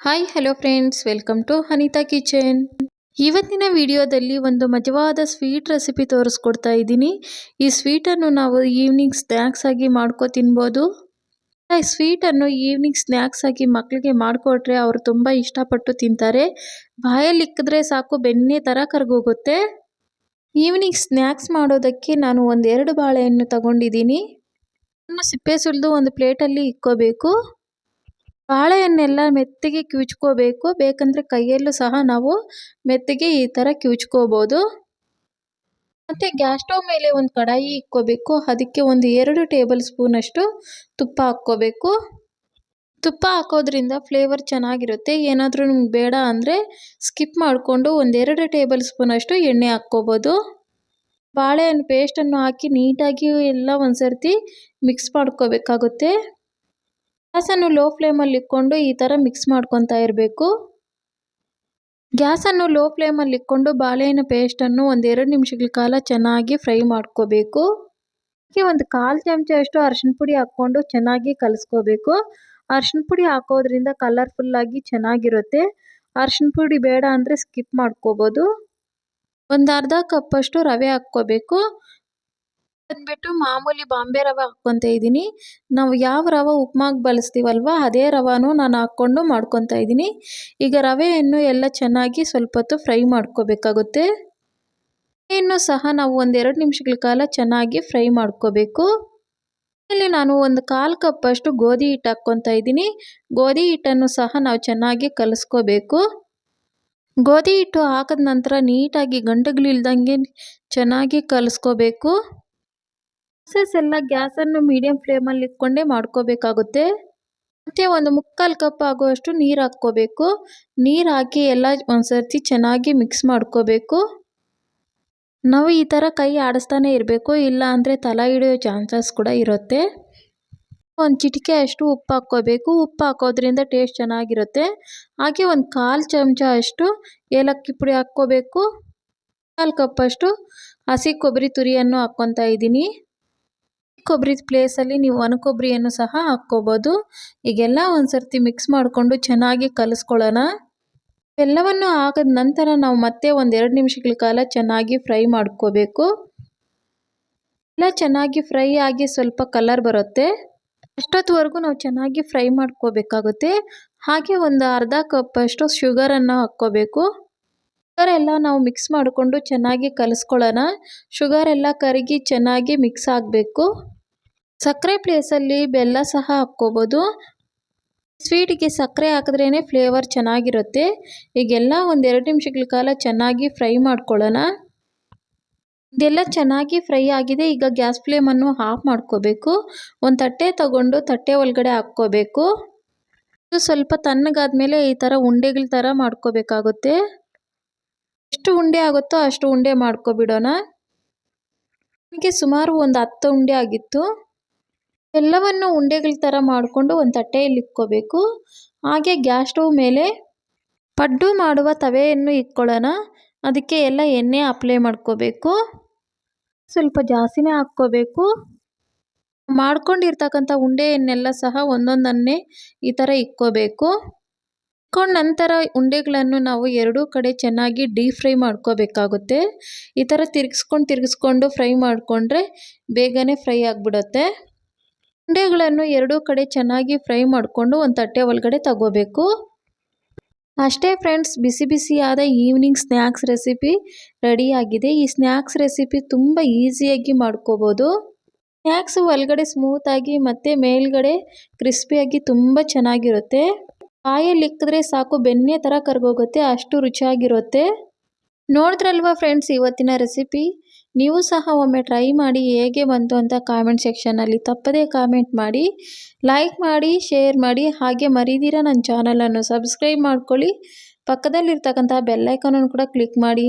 Hi hello friends welcome to Anitha kitchen ಇವತ್ತಿನ ವಿಡಿಯೋದಲ್ಲಿ ಒಂದು ಮಜವಾದ ಸ್ವೀಟ್ ರೆಸಿಪಿ ತೋರಿಸ್ಕೊಡ್ತಾ ಇದ್ದೀನಿ. ಈ ಸ್ವೀಟನ್ನು ನಾವು ಈವ್ನಿಂಗ್ ಸ್ನ್ಯಾಕ್ಸ್ ಆಗಿ ಮಾಡ್ಕೊ ತಿನ್ಬೋದು. ಈ ಸ್ವೀಟನ್ನು ಈವ್ನಿಂಗ್ ಸ್ನ್ಯಾಕ್ಸ್ ಆಗಿ ಮಕ್ಕಳಿಗೆ ಮಾಡಿಕೊಟ್ರೆ ಅವರು ತುಂಬ ಇಷ್ಟಪಟ್ಟು ತಿಂತಾರೆ. ಬಾಯಲ್ಲಿ ಇಕ್ಕಿದ್ರೆ ಸಾಕು, ಬೆಣ್ಣೆ ಥರ ಕರ್ಗೋಗುತ್ತೆ. ಈವ್ನಿಂಗ್ ಸ್ನ್ಯಾಕ್ಸ್ ಮಾಡೋದಕ್ಕೆ ನಾನು ಒಂದೆರಡು ಬಾಳೆಹಣ್ಣು ತಗೊಂಡಿದ್ದೀನಿ. ಸಿಪ್ಪೆ ಸುಲಿದು ಒಂದು ಪ್ಲೇಟಲ್ಲಿ ಇಕ್ಕೋಬೇಕು. ಬಾಳೆಹಣ್ಣೆಲ್ಲ ಮೆತ್ತಗೆ ಕಿವುಚ್ಕೋಬೇಕು ಬೇಕಂದರೆ ಕೈಯಲ್ಲೂ ಸಹ ನಾವು ಮೆತ್ತಗೆ ಈ ಥರ ಕಿವುಚ್ಕೋಬೋದು ಮತ್ತು ಗ್ಯಾಸ್ ಸ್ಟವ್ ಮೇಲೆ ಒಂದು ಕಡಾಯಿ ಇಕ್ಕೋಬೇಕು. ಅದಕ್ಕೆ ಒಂದು ಎರಡು ಟೇಬಲ್ ಸ್ಪೂನಷ್ಟು ತುಪ್ಪ ಹಾಕ್ಕೋಬೇಕು. ತುಪ್ಪ ಹಾಕೋದ್ರಿಂದ ಫ್ಲೇವರ್ ಚೆನ್ನಾಗಿರುತ್ತೆ. ಏನಾದರೂ ನಿಮ್ಗೆ ಬೇಡ ಅಂದರೆ ಸ್ಕಿಪ್ ಮಾಡಿಕೊಂಡು ಒಂದೆರಡು ಟೇಬಲ್ ಸ್ಪೂನಷ್ಟು ಎಣ್ಣೆ ಹಾಕ್ಕೋಬೋದು. ಬಾಳೆಹಣ್ಣು ಪೇಸ್ಟನ್ನು ಹಾಕಿ ನೀಟಾಗಿ ಎಲ್ಲ ಒಂದು ಸರ್ತಿ ಮಿಕ್ಸ್ ಮಾಡ್ಕೋಬೇಕಾಗುತ್ತೆ. ಗ್ಯಾಸನ್ನು ಲೋ ಫ್ಲೇಮಲ್ಲಿ ಇಟ್ಕೊಂಡು ಈ ಥರ ಮಿಕ್ಸ್ ಮಾಡ್ಕೊತಾ ಇರಬೇಕು. ಗ್ಯಾಸನ್ನು ಲೋ ಫ್ಲೇಮಲ್ಲಿ ಇಟ್ಕೊಂಡು ಬಾಳೆಹಣ್ಣು ಪೇಸ್ಟನ್ನು ಒಂದೆರಡು ನಿಮಿಷಗಳ ಕಾಲ ಚೆನ್ನಾಗಿ ಫ್ರೈ ಮಾಡ್ಕೋಬೇಕು. ಅದಕ್ಕೆ ಒಂದು ಕಾಲು ಚಮಚ ಅಷ್ಟು ಅರಿಶಿನ ಪುಡಿ ಹಾಕ್ಕೊಂಡು ಚೆನ್ನಾಗಿ ಕಲಸ್ಕೋಬೇಕು. ಅರ್ಶಿನ ಪುಡಿ ಹಾಕೋದ್ರಿಂದ ಕಲರ್ಫುಲ್ಲಾಗಿ ಚೆನ್ನಾಗಿರುತ್ತೆ. ಅರಶಿನ ಪುಡಿ ಬೇಡ ಅಂದರೆ ಸ್ಕಿಪ್ ಮಾಡ್ಕೋಬೋದು. ಒಂದು ಅರ್ಧ ಕಪ್ಪಷ್ಟು ರವೆ ಹಾಕ್ಕೋಬೇಕು. ಬಂದ್ಬಿಟ್ಟು ಮಾಮೂಲಿ ಬಾಂಬೆ ರವೆ ಹಾಕ್ಕೊತ ಇದ್ದೀನಿ. ನಾವು ಯಾವ ರವೆ ಉಪ್ಮಾಗೆ ಬಳಸ್ತೀವಲ್ವ, ಅದೇ ರವಾನು ನಾನು ಹಾಕ್ಕೊಂಡು ಮಾಡ್ಕೊತಾ ಇದ್ದೀನಿ. ಈಗ ರವೆಯನ್ನು ಎಲ್ಲ ಚೆನ್ನಾಗಿ ಸ್ವಲ್ಪ ಹೊತ್ತು ಫ್ರೈ ಮಾಡ್ಕೋಬೇಕಾಗುತ್ತೆ. ಇನ್ನು ಸಹ ನಾವು ಒಂದೆರಡು ನಿಮಿಷಗಳ ಕಾಲ ಚೆನ್ನಾಗಿ ಫ್ರೈ ಮಾಡ್ಕೋಬೇಕು. ಇಲ್ಲಿ ನಾನು ಒಂದು ಕಾಲು ಕಪ್ಪಷ್ಟು ಗೋಧಿ ಹಿಟ್ಟು ಹಾಕ್ಕೊತಾ ಇದ್ದೀನಿ. ಗೋಧಿ ಹಿಟ್ಟನ್ನು ಸಹ ನಾವು ಚೆನ್ನಾಗಿ ಕಲಸ್ಕೋಬೇಕು. ಗೋಧಿ ಹಿಟ್ಟು ಹಾಕಿದ ನಂತರ ನೀಟಾಗಿ ಗಂಟುಗಳಿಲ್ದಂಗೆ ಚೆನ್ನಾಗಿ ಕಲಿಸ್ಕೋಬೇಕು. ಪ್ರೊಸೆಸ್ ಎಲ್ಲ ಗ್ಯಾಸನ್ನು ಮೀಡಿಯಂ ಫ್ಲೇಮಲ್ಲಿ ಇಟ್ಕೊಂಡೇ ಮಾಡ್ಕೋಬೇಕಾಗುತ್ತೆ. ಮತ್ತು ಒಂದು ಮುಕ್ಕಾಲು ಕಪ್ ಆಗುವಷ್ಟು ನೀರು ಹಾಕ್ಕೋಬೇಕು. ನೀರು ಹಾಕಿ ಎಲ್ಲ ಒಂದು ಸರ್ತಿ ಚೆನ್ನಾಗಿ ಮಿಕ್ಸ್ ಮಾಡ್ಕೋಬೇಕು. ನಾವು ಈ ಥರ ಕೈ ಆಡಿಸ್ತಾನೆ ಇರಬೇಕು, ಇಲ್ಲ ಅಂದರೆ ತಲೆ ಹಿಡಿಯೋ ಚಾನ್ಸಸ್ ಕೂಡ ಇರುತ್ತೆ. ಒಂದು ಚಿಟಿಕೆ ಅಷ್ಟು ಉಪ್ಪು ಹಾಕ್ಕೋಬೇಕು. ಉಪ್ಪು ಹಾಕೋದ್ರಿಂದ ಟೇಸ್ಟ್ ಚೆನ್ನಾಗಿರುತ್ತೆ. ಹಾಗೆ ಒಂದು ಕಾಲು ಚಮಚ ಅಷ್ಟು ಏಲಕ್ಕಿ ಪುಡಿ ಹಾಕ್ಕೋಬೇಕು. ಕಾಲು ಕಪ್ಪಷ್ಟು ಹಸಿ ಕೊಬ್ಬರಿ ತುರಿಯನ್ನು ಹಾಕ್ಕೊತಾ ಇದ್ದೀನಿ. ಕೊಬ್ಬರಿ ಪ್ಲೇಸಲ್ಲಿ ನೀವು ಒಣ ಕೊಬ್ಬರಿಯನ್ನು ಸಹ ಹಾಕ್ಕೋಬೋದು. ಈಗೆಲ್ಲ ಒಂದು ಸರ್ತಿ ಮಿಕ್ಸ್ ಮಾಡಿಕೊಂಡು ಚೆನ್ನಾಗಿ ಕಲಿಸ್ಕೊಳ್ಳೋಣ. ಎಲ್ಲವನ್ನು ಹಾಕಿದ ನಂತರ ನಾವು ಮತ್ತೆ ಒಂದೆರಡು ನಿಮಿಷಗಳ ಕಾಲ ಚೆನ್ನಾಗಿ ಫ್ರೈ ಮಾಡ್ಕೋಬೇಕು. ಎಲ್ಲ ಚೆನ್ನಾಗಿ ಫ್ರೈ ಆಗಿ ಸ್ವಲ್ಪ ಕಲರ್ ಬರುತ್ತೆ. ಅಷ್ಟೊತ್ತವರೆಗೂ ನಾವು ಚೆನ್ನಾಗಿ ಫ್ರೈ ಮಾಡ್ಕೋಬೇಕಾಗುತ್ತೆ. ಹಾಗೆ ಒಂದು ಅರ್ಧ ಕಪ್ಪಷ್ಟು ಶುಗರನ್ನು ಹಾಕ್ಕೋಬೇಕು. ಶುಗರ್ ಎಲ್ಲ ನಾವು ಮಿಕ್ಸ್ ಮಾಡಿಕೊಂಡು ಚೆನ್ನಾಗಿ ಕಲಿಸ್ಕೊಳ್ಳೋಣ. ಶುಗರ್ ಎಲ್ಲ ಕರಗಿ ಚೆನ್ನಾಗಿ ಮಿಕ್ಸ್ ಆಗಬೇಕು. ಸಕ್ಕರೆ ಪ್ಲೇಸಲ್ಲಿ ಬೆಲ್ಲ ಸಹ ಹಾಕ್ಕೋಬೋದು. ಸ್ವೀಟಿಗೆ ಸಕ್ಕರೆ ಹಾಕಿದ್ರೇ ಫ್ಲೇವರ್ ಚೆನ್ನಾಗಿರುತ್ತೆ. ಈಗೆಲ್ಲ ಒಂದೆರಡು ನಿಮಿಷಗಳ ಕಾಲ ಚೆನ್ನಾಗಿ ಫ್ರೈ ಮಾಡ್ಕೊಳ್ಳೋಣ. ಇದೆಲ್ಲ ಚೆನ್ನಾಗಿ ಫ್ರೈ ಆಗಿದೆ. ಈಗ ಗ್ಯಾಸ್ ಫ್ಲೇಮನ್ನು ಆಫ್ ಮಾಡ್ಕೋಬೇಕು. ಒಂದು ತಟ್ಟೆ ತಗೊಂಡು ತಟ್ಟೆ ಒಳಗಡೆ ಹಾಕ್ಕೋಬೇಕು. ಇದು ಸ್ವಲ್ಪ ತಣ್ಣಗಾದ್ಮೇಲೆ ಈ ಥರ ಉಂಡೆಗಳ ಥರ ಮಾಡ್ಕೋಬೇಕಾಗುತ್ತೆ. ಎಷ್ಟು ಉಂಡೆ ಆಗುತ್ತೋ ಅಷ್ಟು ಉಂಡೆ ಮಾಡ್ಕೊಬಿಡೋಣ. ನನಗೆ ಸುಮಾರು ಒಂದು ಹತ್ತು ಉಂಡೆ ಆಗಿತ್ತು. ಎಲ್ಲವನ್ನು ಉಂಡೆಗಳ ಥರ ಮಾಡಿಕೊಂಡು ಒಂದು ತಟ್ಟೆಯಲ್ಲಿ ಇಕ್ಕೋಬೇಕು ಹಾಗೆ ಗ್ಯಾಸ್ ಸ್ಟವ್ ಮೇಲೆ ಪಡ್ಡು ಮಾಡುವ ತವೆಯನ್ನು ಇಟ್ಕೊಳ್ಳೋಣ. ಅದಕ್ಕೆ ಎಲ್ಲ ಎಣ್ಣೆ ಅಪ್ಲೈ ಮಾಡ್ಕೋಬೇಕು. ಸ್ವಲ್ಪ ಜಾಸ್ತಿನೇ ಹಾಕ್ಕೋಬೇಕು. ಮಾಡ್ಕೊಂಡಿರ್ತಕ್ಕಂಥ ಉಂಡೆಯನ್ನೆಲ್ಲ ಸಹ ಒಂದೊಂದನ್ನೇ ಈ ಥರ ಇಕ್ಕೋಬೇಕು ಇಕ್ಕೊಂಡ ನಂತರ ಉಂಡೆಗಳನ್ನು ನಾವು ಎರಡೂ ಕಡೆ ಚೆನ್ನಾಗಿ ಡೀಪ್ ಫ್ರೈ ಮಾಡ್ಕೋಬೇಕಾಗುತ್ತೆ. ಈ ಥರ ತಿರ್ಗಿಸ್ಕೊಂಡು ತಿರ್ಗಿಸ್ಕೊಂಡು ಫ್ರೈ ಮಾಡಿಕೊಂಡ್ರೆ ಬೇಗನೆ ಫ್ರೈ ಆಗಿಬಿಡುತ್ತೆ. ಉಂಡೆಗಳನ್ನು ಎರಡೂ ಕಡೆ ಚೆನ್ನಾಗಿ ಫ್ರೈ ಮಾಡಿಕೊಂಡು ಒಂದು ತಟ್ಟೆ ಒಳಗಡೆ ತಗೋಬೇಕು. ಅಷ್ಟೇ ಫ್ರೆಂಡ್ಸ್, ಬಿಸಿ ಬಿಸಿಯಾದ ಈವ್ನಿಂಗ್ ಸ್ನ್ಯಾಕ್ಸ್ ರೆಸಿಪಿ ರೆಡಿಯಾಗಿದೆ. ಈ ಸ್ನ್ಯಾಕ್ಸ್ ರೆಸಿಪಿ ತುಂಬ ಈಸಿಯಾಗಿ ಮಾಡ್ಕೋಬೋದು. ಸ್ನ್ಯಾಕ್ಸು ಒಳಗಡೆ ಸ್ಮೂತಾಗಿ ಮತ್ತು ಮೇಲ್ಗಡೆ ಕ್ರಿಸ್ಪಿಯಾಗಿ ತುಂಬ ಚೆನ್ನಾಗಿರುತ್ತೆ. ಬಾಯಲ್ಲಿ ಇಕ್ಕಿದ್ರೆ ಸಾಕು ಬೆಣ್ಣೆ ಥರ ಕರ್ಗೋಗುತ್ತೆ, ಅಷ್ಟು ರುಚಿಯಾಗಿರುತ್ತೆ. ನೋಡಿದ್ರಲ್ವ ಫ್ರೆಂಡ್ಸ್ ಇವತ್ತಿನ ರೆಸಿಪಿ ನೀವು ಸಹ ಒಮ್ಮೆ ಟ್ರೈ ಮಾಡಿ ಹೇಗೆ ಬಂತು ಅಂತ ಕಾಮೆಂಟ್ ಸೆಕ್ಷನಲ್ಲಿ ತಪ್ಪದೇ ಕಾಮೆಂಟ್ ಮಾಡಿ ಲೈಕ್ ಮಾಡಿ ಶೇರ್ ಮಾಡಿ, ಹಾಗೆ ಮರಿದಿರ ನನ್ನ ಚಾನಲನ್ನು ಸಬ್ಸ್ಕ್ರೈಬ್ ಮಾಡ್ಕೊಳ್ಳಿ. ಪಕ್ಕದಲ್ಲಿರ್ತಕ್ಕಂಥ ಬೆಲ್ಲೈಕನನ್ನು ಕೂಡ ಕ್ಲಿಕ್ ಮಾಡಿ.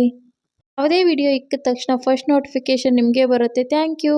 ಯಾವುದೇ ವಿಡಿಯೋ ಇಕ್ಕಿದ ತಕ್ಷಣ ಫಸ್ಟ್ ನೋಟಿಫಿಕೇಷನ್ ನಿಮಗೆ ಬರುತ್ತೆ. Thank you